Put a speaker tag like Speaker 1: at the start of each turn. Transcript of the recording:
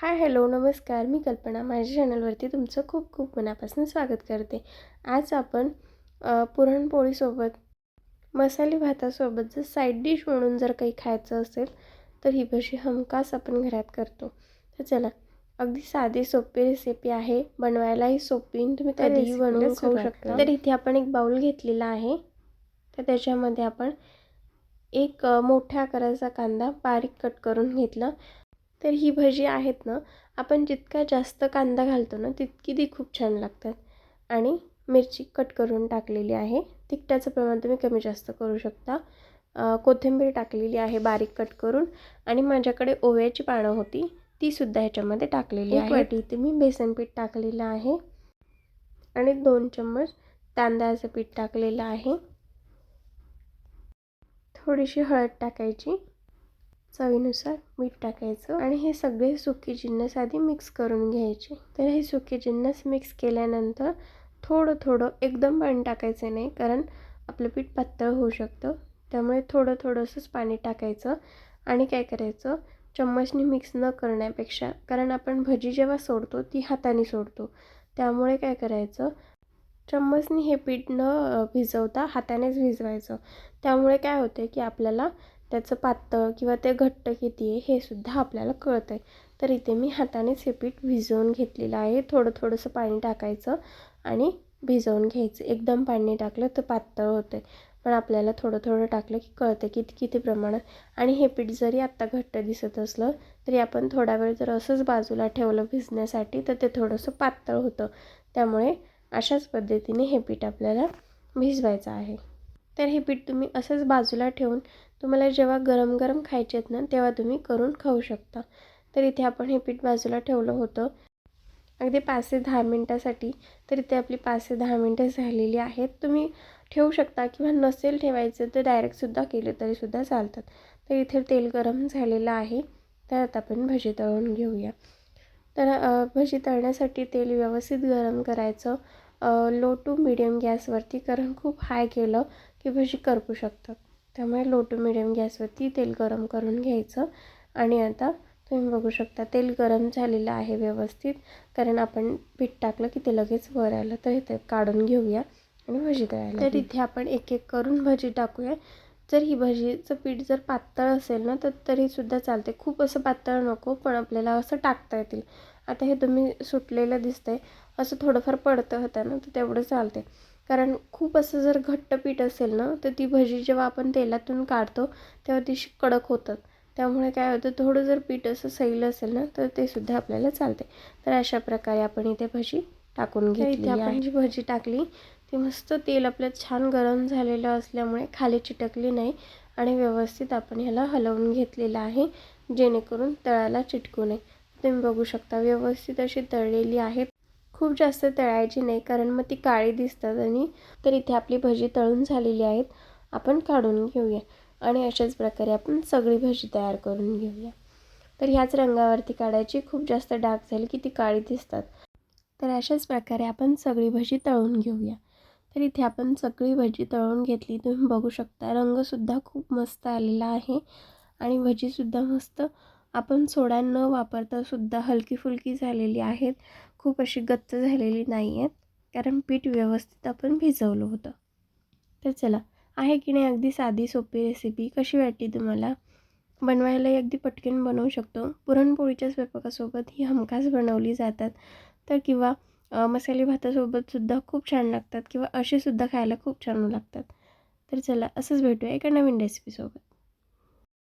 Speaker 1: Hi hello नमस्कार. मी कल्पना. माझ्या चॅनलवरती तुमचं खूप खूप मनापासून स्वागत करते. आज आपण पुरणपोळीसोबत मसाले भातासोबत जर साईड डिश म्हणून जर काही खायचं असेल तर ही भजी हमखास आपण घरात करतो. तर चला अगदी साधी सोपी रेसिपी आहे. बनवायलाही सोपी तुम्ही कधीही बनवून खाऊ शकता. तर इथे आपण एक बाउल घेतलेला आहे. तर त्याच्यामध्ये आपण एक मोठ्या आकाराचा कांदा बारीक कट करून घेतला. तर ही भजी आहेत ना आपण जितका जास्त कांदा घालतो ना तितकी ती खूप छान लागतात. आणि मिरची कट करून टाकलेली आहे. तिखटाचं प्रमाण तुम्ही कमी जास्त करू शकता. कोथिंबीर टाकलेली आहे बारीक कट करून. आणि माझ्याकडे ओव्याची पानं होती ती सुद्धा ह्याच्यामध्ये टाकलेली आहे.
Speaker 2: वाटी.
Speaker 1: इथे मी बेसन पीठ टाकलेलं आहे. आणि दोन चम्मच तांदळाचं पीठ टाकलेलं आहे. थोडीशी हळद टाकायची. चवीनुसार मीठ टाकायचं आणि हे सगळे सुके जिन्नस आधी मिक्स करून घ्यायचे. तर हे सुके जिन्नस मिक्स केल्यानंतर थोडं थोडं एकदम पाणी टाकायचं नाही कारण आपलं पीठ पातळ होऊ शकतं. त्यामुळे थोडं थोडंसंच पाणी टाकायचं आणि काय करायचं? चम्मचनी मिक्स न करण्यापेक्षा कारण आपण भजी जेव्हा सोडतो ती हाताने सोडतो. त्यामुळे काय करायचं? चम्मचनी हे पीठ न भिजवता हातानेच भिजवायचं. त्यामुळे काय होते की आपल्याला त्याचं पातळ किंवा ते घट्ट किती आहे हे सुद्धा आपल्याला कळतं आहे तर इथे मी हातानेच हे पीठ भिजवून घेतलेलं आहे. थोडं थोडंसं पाणी टाकायचं आणि भिजवून घ्यायचं. एकदम पाणी टाकलं तर पातळ होतं आहे पण आपल्याला थोडं थोडं टाकलं की कळतं किती किती प्रमाणात. आणि हे पीठ जरी आत्ता घट्ट दिसत असलं तरी आपण थोडा वेळ जर असंच बाजूला ठेवलं भिजण्यासाठी तर ते थोडंसं पातळ होतं. त्यामुळे अशाच पद्धतीने हे पीठ आपल्याला भिजवायचं आहे. तर हे पीठ तुम्ही असंच बाजूला ठेवून तुम्हाला जेव्हा गरम गरम खायचे आहेत ना तेव्हा तुम्ही करून खाऊ शकता. तर इथे आपण हे पीठ बाजूला ठेवलं होतं. अगदी पाच ते दहा मिनटासाठी. तर इथे आपली पाच ते दहा मिनटं झालेली आहेत. तुम्ही ठेवू शकता किंवा नसेल ठेवायचं तर डायरेक्टसुद्धा केलं तरीसुद्धा चालतात. तर इथे तेल गरम झालेलं आहे. तर आता आपण भजी तळून घेऊया. तर भजी तळण्यासाठी तेल व्यवस्थित गरम करायचं. लो टू मिडियम गॅसवरती कारण खूप हाय केलं की भजी करपू शकतात त्यामुळे लो टू मिडियम गॅसवरती तेल गरम करून घ्यायचं. आणि आता तुम्ही बघू शकता तेल गरम झालेलं आहे व्यवस्थित. कारण आपण पीठ टाकलं की ते लगेच वर आलं. तर इथे काढून घेऊया आणि भजी तळायला तर इथे आपण एक एक करून भजी टाकूया. जर ही भजीचं पीठ जर पातळ असेल ना तर तरीसुद्धा चालते खूप असं पातळ नको पण आपल्याला असं टाकता येतील. आता हे तुम्ही सुटलेलं दिसतंय. असं थोडंफार पडतं होतं ना तर तेवढं चालते कारण खूप असं जर घट्ट पीठ असेल ना तर ती भजी जेव्हा आपण तेलातून काढतो तेव्हा ती कडक होतात. त्यामुळे काय होतं थोडं जर पीठ असं सैल असेल ना तर ते सुद्धा आपल्याला चालते तर अशा प्रकारे आपण इथे भजी टाकून घेतली आपण जी भजी टाकली ती मस्त तेल आपलं छान गरम झालेलं असल्यामुळे खाली चिटकली नाही आणि व्यवस्थित आपण ह्याला हलवून घेतलेलं आहे जेणेकरून तळाला चिटकू नये. तुम्ही बघू शकता व्यवस्थित अशी तळलेली आहे. खूप जास्त तळायची नाही कारण मग ती काळी दिसतात आणि तर इथे आपली भजी तळून झालेली आहेत. आपण काढून घेऊया आणि अशाच प्रकारे आपण सगळी भजी तयार करून घेऊया. तर ह्याच रंगावरती काढायची खूप जास्त डार्क झाली की ती काळी दिसतात. तर अशाच प्रकारे आपण सगळी भजी तळून घेऊया. तर इथे आपण सगळी भजी तळून घेतली. तुम्ही बघू शकता रंगसुद्धा खूप मस्त आलेला आहे. आणि भजीसुद्धा मस्त आपण सोडा न वापरता सुद्धा हलकी फुलकी झालेली आहेत. खूप अशी गच्च झालेली नाही आहेत कारण पीठ व्यवस्थित आपण भिजवलं होतं. तर चला आहे की नाही अगदी साधी सोपी रेसिपी कशी वाटली तुम्हाला? बनवायलाही अगदी पटकन बनवू शकतो. पुरणपोळीच्या स्वयंपाकासोबत ही हमखास बनवली जातात. तर किंवा मसाले भातासोबतसुद्धा खूप छान लागतात किंवा असे सुद्धा खायला खूप छान लागतात. तर चला असंच भेटूया एका नवीन रेसिपीसोबत